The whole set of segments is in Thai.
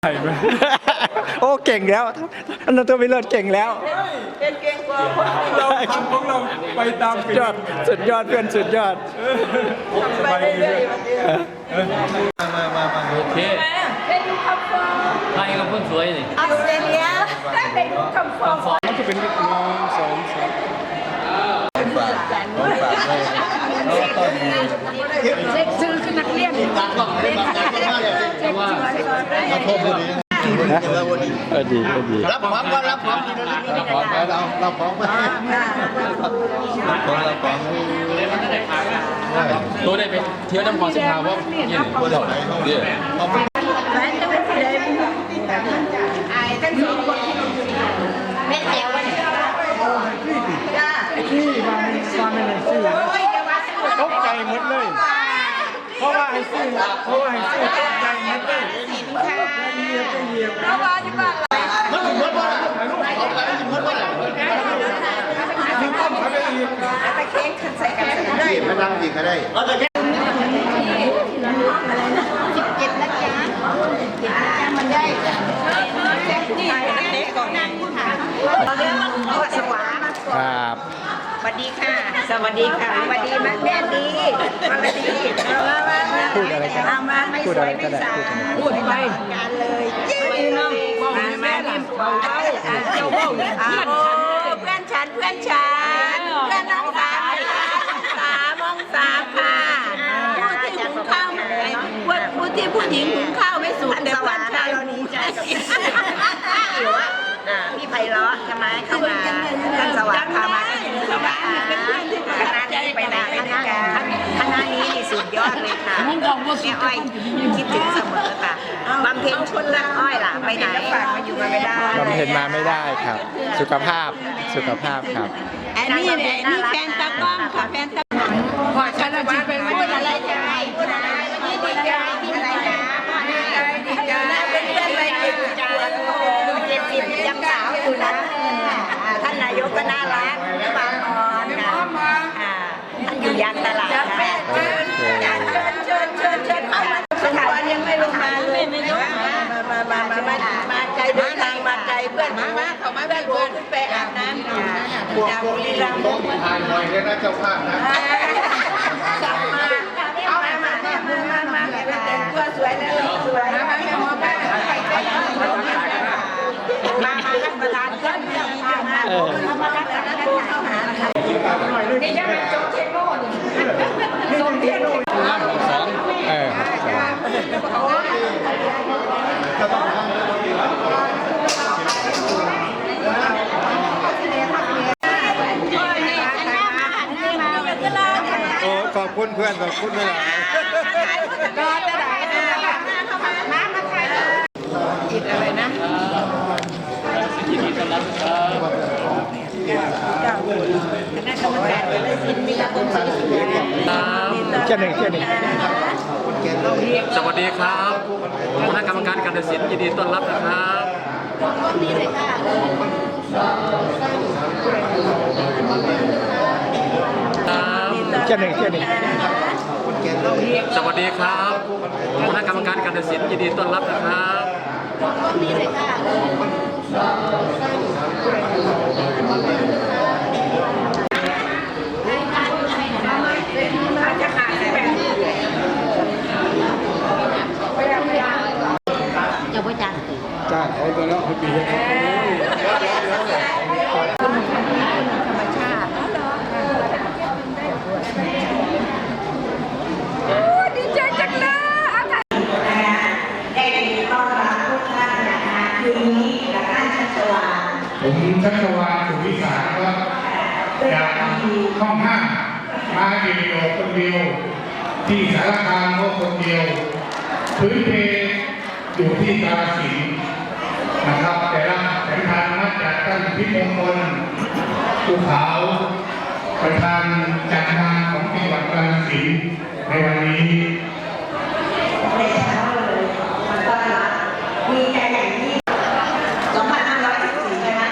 ใช่ไหมโอ้เก่งแล้วอันนั้นตัววิโรจน์เก่งแล้ว เป็นเก่งกว่าคนอื่นเราพวกเราไปตามสุดยอดสุดยอดเพื่อนสุดยอดไปเรื่อยๆวันนี้โอเคเป็นยูคัมฟอร์มใครก็คนสวยนี่ออสเตร เลียได้เป็นยูคัมฟอร์มมันจะเป็นน้องสองสามเช็คชื่อคือนักเรียนเช็คชื่อเช็คชื่อเออดีเออดีรับของก็รับของรับของไปเรารับของไปรับของรับของตัวได้ไปเที่ยวน้ำพอสิพาว่าเนี่ยตัวเท่าไหร่เนี่ย แม่จะเป็นที่ใดไอ้ทั้งสองคนแม่แจ๋ววันนี้จ้า ที่มาไม่มาไม่ได้ซื้อ โอ้ยจะมาสู้ ตกใจหมดเลย เพราะว่าให้ ซื้อเพราะว่าให้ซื้อตกใจหมดเลยสินค้าเหยียบก็เหยียบเพราะว่าที่บ้านเรามันถึงวัดว่าเอาไปถึงวัดว่าถึงต้นเขาไปอีกไปเค้กขึ้นใส่กันได้ไม่นั่งดีก็ได้เราจะแค่ อะไรนะสิบเจ็ดนะจ๊ะสิบเจ็ดนะจ๊ะมันได้จ้ะนี่เด็กก่อนนั่งค่ะเราเรียกว่าสวา ครับ สวัสดีค่ะ สวัสดีค่ะสวัสดีแม่แม่ดีสวัสดีมามามาพูดอะไรกันเอามาไม่พูดสอะวไรยก็ไม่ได้สาพูดทำไมพูดไปกันเลยยิ้มมามาเล่นเบาๆเจ้าเบาเพื่อนฉันเพื่อนฉันเพื่อนน้องสามสามองสามค่ะผู้ที่หุงข้าวผู้ที่ผู้หญิงหุงข้าวไม่สุกแต่เพื่อนฉันเราดีใจอยู่ว่า พี่ไพเราะใช่ไหมเข้ามาท่านสวัสดิ์พามาสวัสดิ์เป็นเพื่อนที่คณะนี้ไปไหนคณะคณะนี้นี่สุดยอดเลยค่ะแม่อ้อยคิดถึงเสมอค่ะบำเพ็ญชุนละอ้อยล่ะไปไหนฝากมาอยู่มาไม่ได้บำเพ็ญมาไม่ได้ครับ สุขภาพสุขภาพครับอันนี้เนี่ยนี่แฟนตากล้องค่ะแฟนตากล้องพอฉันจะเป็นพูดอะไรจะให้พูดอะไรวันนี้ดีใจดีใจนะดีใจดีใจเป็นเพื่อนวัยเด็กดูเจ็ดสิบยังสาวอยู่นะท่านนายกก็น่ารักบางอ่อนค่ะท่านอ ยู่ยางตลาดค่ะเชิญเชิญเชิญเชิญเข้ามาสมวันยังไม่ลงมาเลยไม่ลงมามามามามามาไกลเดินทางมาไกลเพื่อนมามาเขามาเพื่อนโบขึ้นไปอาบน้ำจากบุรีรัมย์ทานหน่อยเลยนะเจ้าภาพนะจับมาเอามามามามามาแต่งตัวสวยแล้วสวยมามามามามามาท่านประธานท่านมามามามาแล้วนะเข้าหานี่จะเป็นโจ๊กเชโน่นี่ส่งเทียน สอง เออ โอ้ขอบคุณเพื่อนขอบคุณเลยรอจะไหนนะมามาใครจิตอะไรนะยินดีต้อนรับครับคณะกรรมการเลยสินมีคนสวยเจ้าหนึ่งเจ้าหนึ่ง สวัสดีครับคณะกรรมการการตัดสินยินดีต้อนรับนะครับดีเลยค่ะเจ้าหนึ่งเจ้าหนึ่งสวัสดีครับคณะกรรมการการตัดสินยินดีต้อนรับนะครับดีเลยค่ะ จ้าเขาไปแล้วเขาปี ดีใจจังเลยเอาถ่ายได้ดีต้อนรับทุกท่าน นะคะคืนนี้กับท่านชัชวาลผมชัชวาสุวิสารครับจากห้องห้ามาเดียวคนเดียว ที่สารคามก็คนเดียว พื้นเพอยู่ที่กาฬสินธุ์ นะครับแต่ละแต่ลทางนัดจากท่านพิมงคลภูเขาประธานจัดงานของจังหวัดกาฬสินธุ์ในวันนี้เช้าเลยมันก็มีใจอย่างนี้2514นะคะ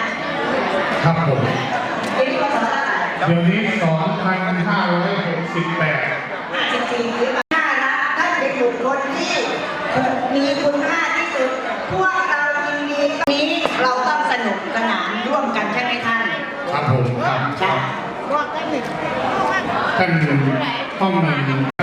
ครับผมปีพศเท่ไหร่เดี๋ยวนี้ 2,568 14หรือเปล่า Hong Kong.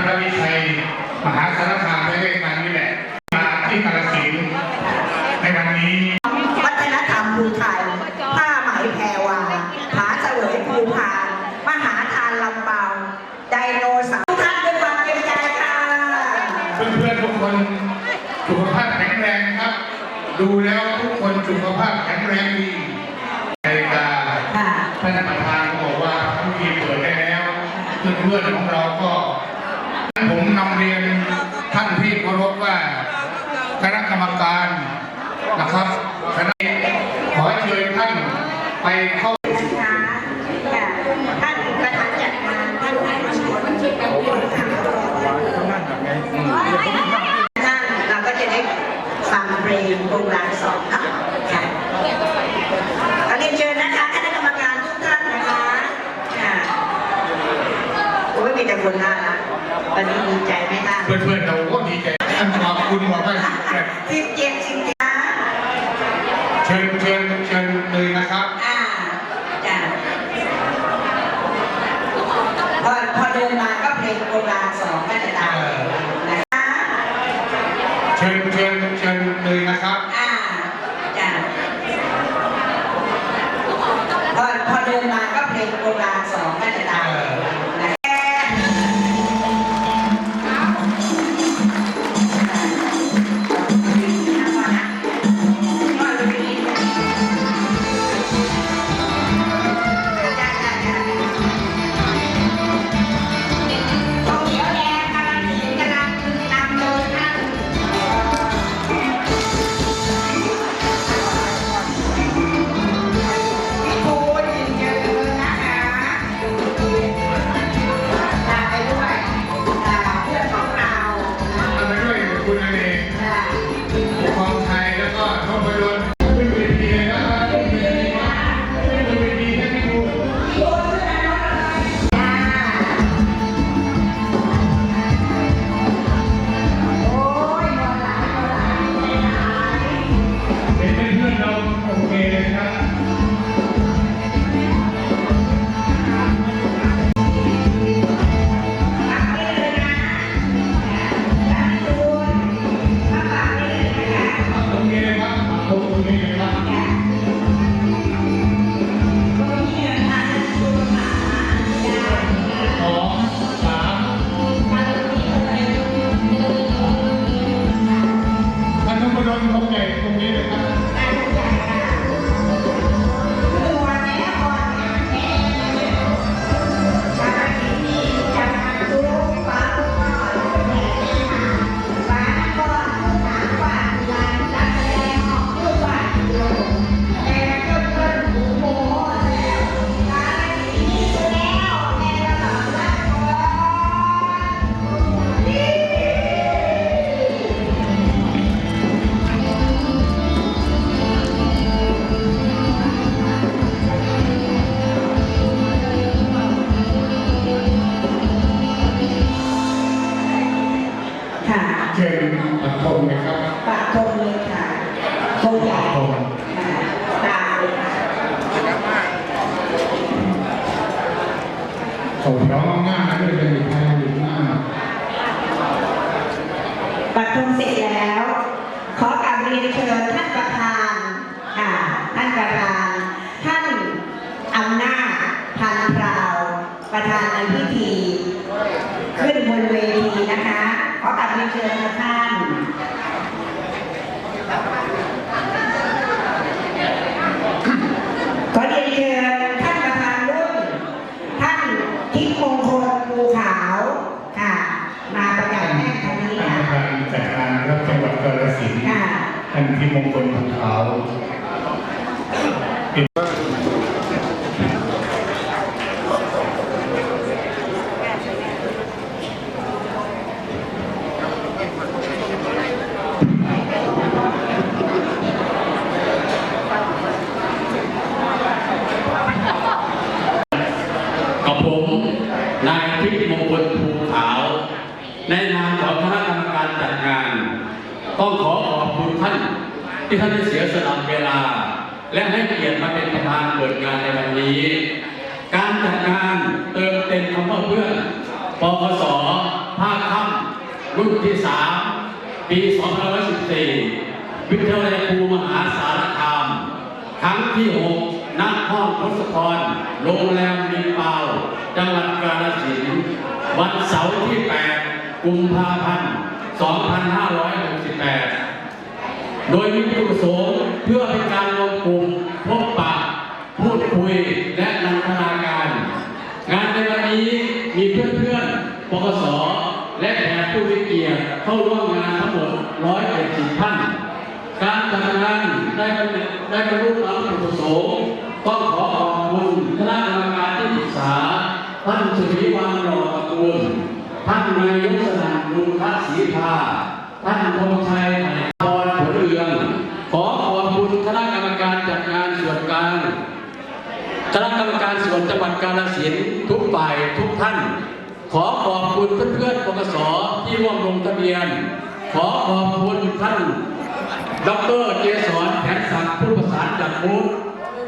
เพื่อนๆของเราก็ผมนำเรียน Çünkü เชิญท่าน วลา และให้เกียรติมาเป็นประธานเปิดงานในวันนี้ การจัดงานเติมเต็มคำว่าเพื่อนปคสภาคค่ำรุ่นที่ 3 ปี 2514 วิทยาลัยภูมหาสารคาม ครั้งที่ 6นักห้องทศพรโรงแรมมีเปาจังหวัดกาฬสินธุ์วันเสาร์ที่ 8 กุมภาพันธ์ 2568 โดยมีผู้ประสงค์ พื่อเป็นการรวมกลุ่มพบปะพูดคุยและนันทนาการ งานในวันนี้มีเพื่อนๆปกสและแขกผู้มีเกียรติเข้าร่วมงานทั้งหมด 170 ท่าน การจัดงานได้บรรลุได้บรรลุความจุดประสงค์ต้องขอขอบคุณคณะกรรมการที่ปรึกษาท่านสุริวังหล่อตระกูลท่านนายกสนั่นลุงทัศศรีพาท่านธงชัยไหนพรผลเรือง ขอขอบคุณคณะกรรมการจัดงานส่วนกลาง คณะก ส่วนจังหวัดกาฬสินธุ์ทุกฝ่ายทุกท่าน ขอขอบคุณเพื่อนๆปกสที่ร่วมลงทะเบียน ขอขอบคุณท่านดรเจสรแผนศักดิ์ผู้ประสานจัดมูล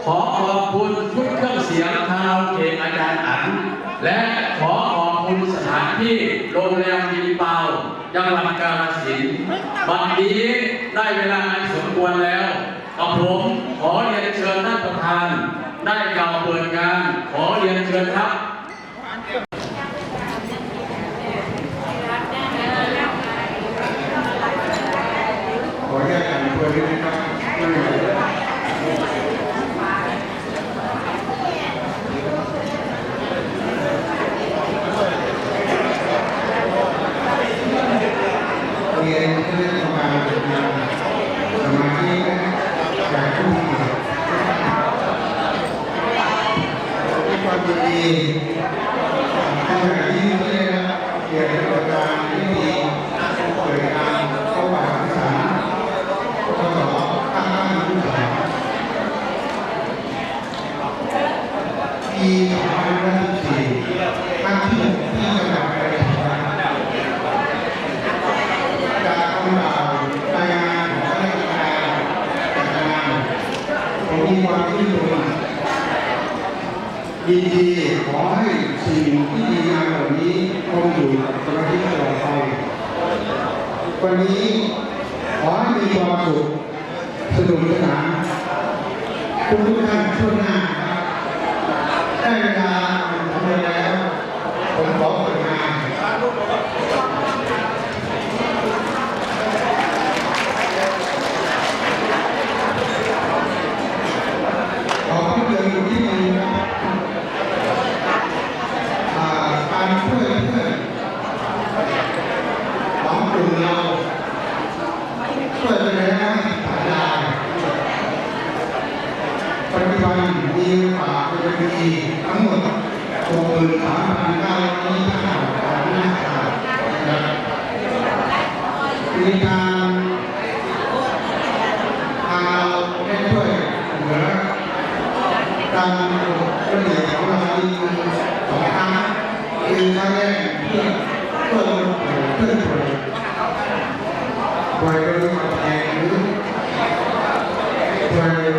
ขอขอบคุณชุดเครื่องเสียงคาราโอเกะอาจารย์อันและขอขอบคุณสถานที่โรงแรมมินเปาจังหวัดกาฬสินธุ์บัดนี้ได้เวลาสมควรแล้วกับผมขอเรียนเชิญท่านประธาน ได้กล่าวเปิดงานขอเรียนเชิญครับ ขออนุญาตอ่านตัวนี้นะครับ เรียนคณะกรรมการจัดงานสมาชิกจากผู้มีความยินดีขณะที่ได้รับเกียรติประการที่ดีเปิดงานเข้าป่าศึกษาปกสข้างบ้านผู้สอน ปี2514ครั้งที่หกที่จังหวัดกาฬสินธุ์จากคำกล่าวรายงานของคณะกรรมการจัดงานผมมีความชื่นชมยินดีขอให้สิ่งที่ดีงามเหล่านี้คงอยู่สมาธิตลอดไปวันนี้ขอให้มีความสุขสนุกสนานทุกทุกๆท่านช่วงหน้านะครับได้เวลาทำงานแล้ว ผมขอเปิดงาน ขอเพื่อนอยู่ที่นี่นะครับอ่าการช่วยเพื่อนของกลุ่มเราช่วยไปแล้วไม่ขาดลายปัจจุบันมีฝากเป็นดีทั้งหมดหกหมื่นสามพันเก้าร้อยยี่สิบห้าบาทหน้าขาดนะครับมีการทางเราได้ช่วยเหลือ การเป็นเหตุของเรามีสองครั้งคือครั้งแรกเพื่อเพื่อเพื่อป่วยป่วยโดยอุบัติเหตุหรือ ป่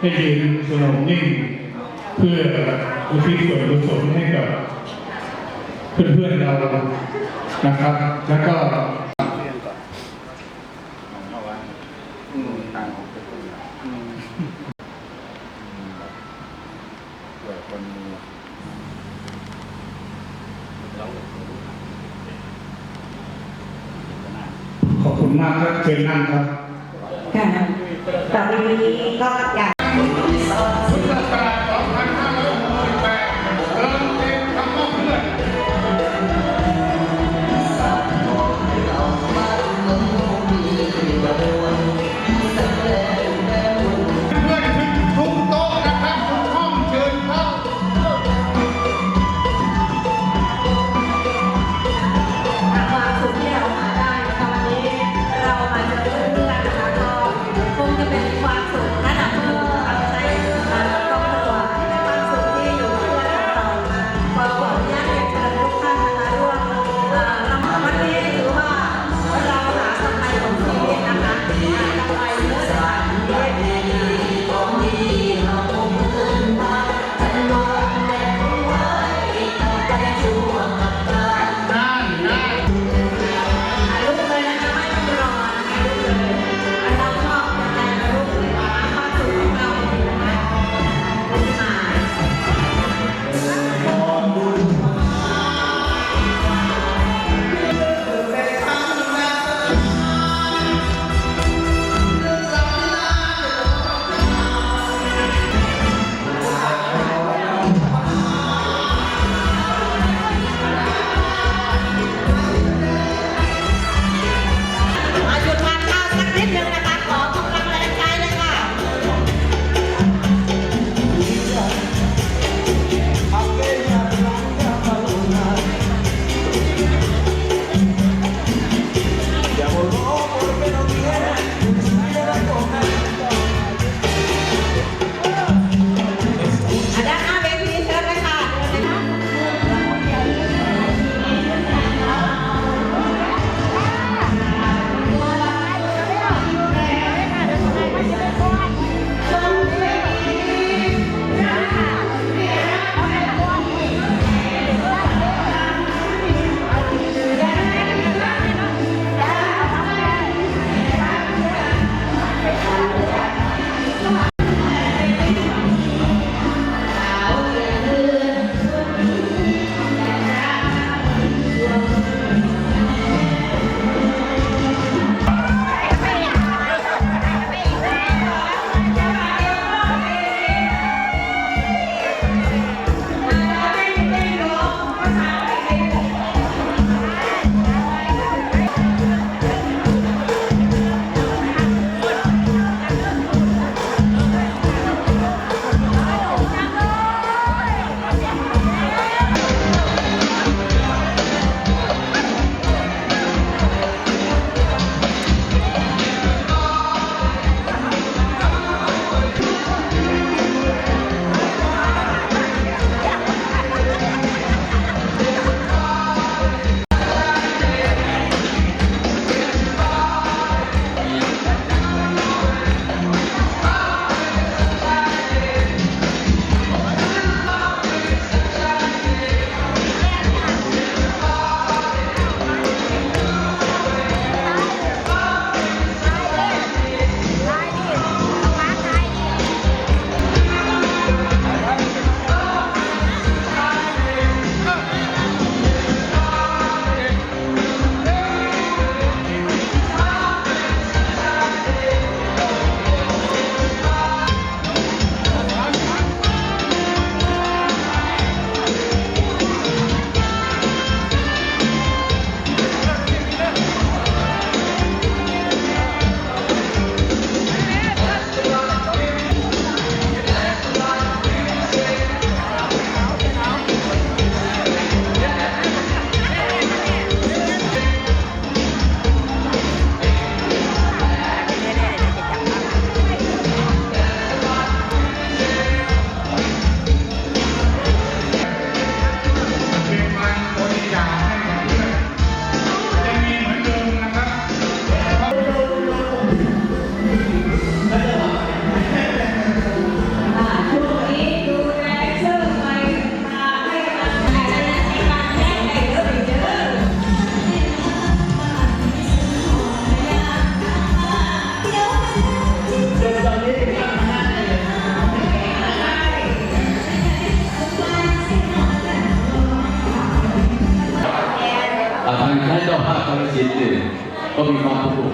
ได้ยืนสงบนิ่ง เพื่ออุทิศส่วนกุศลให้กับเพื่อนๆเรานะครับ แล้วก็ขอบคุณมากครับเชิญนั่งครับค่ะ วั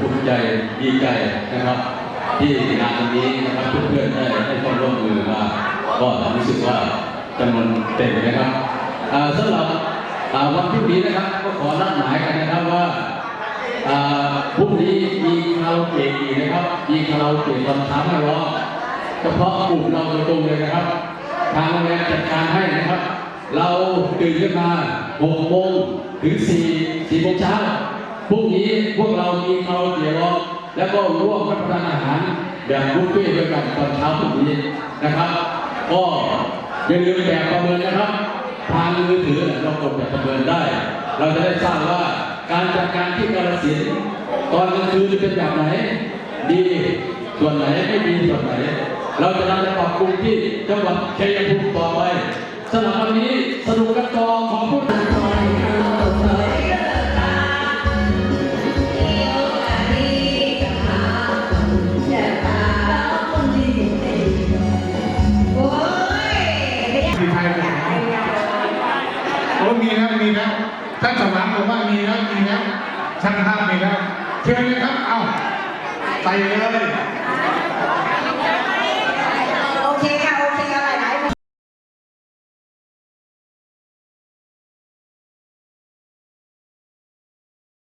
ภูมิใจดีใจนะครับ ที่งานนนี้นะครับเพื่อนๆได้ให้ความร่วมมือมาก็รู้สึกว่าจำนวนเต็มนะครับสำหรับวันพรุ่งนี้นะครับก็ขอนัดหมายกันนะครับว่าพรุ่งนี้มีคาราโอเกะอีกนะครับมีคาราโอเกะตอนเช้ามร้องเฉพาะกลุ่มเราโดยตรงเลยนะครับ ทางโรงแรมจัดการให้นะครับ เราตื่นขึ้นมา6โมงถึง4 4โมงเช้า พรุ่งนี้พวกเรามีคาราเกะร้องแล้วก็ร่วมรับประทานอาหารแบบบุฟเฟ่ต์ด้วยกันตอนเช้าพรุ่งนี้นะครับก็อย่าลืมแบบประเมินนะครับทางมือถือเรากดแบบประเมินได้ เราจะได้ทราบว่าการจัดการที่กาฬสินตอนกลางคืนเป็นแบบไหน ดีส่วนไหนไม่ดีส่วนไหน เราจะนำไปปรับปรุงที่จังหวัดชัยภูมิต่อไปสำหรับวันนี้สนุกกันต่อขอพูด ช่างภาพมีแล้วเชิญเลยครับ เอาใส่เลย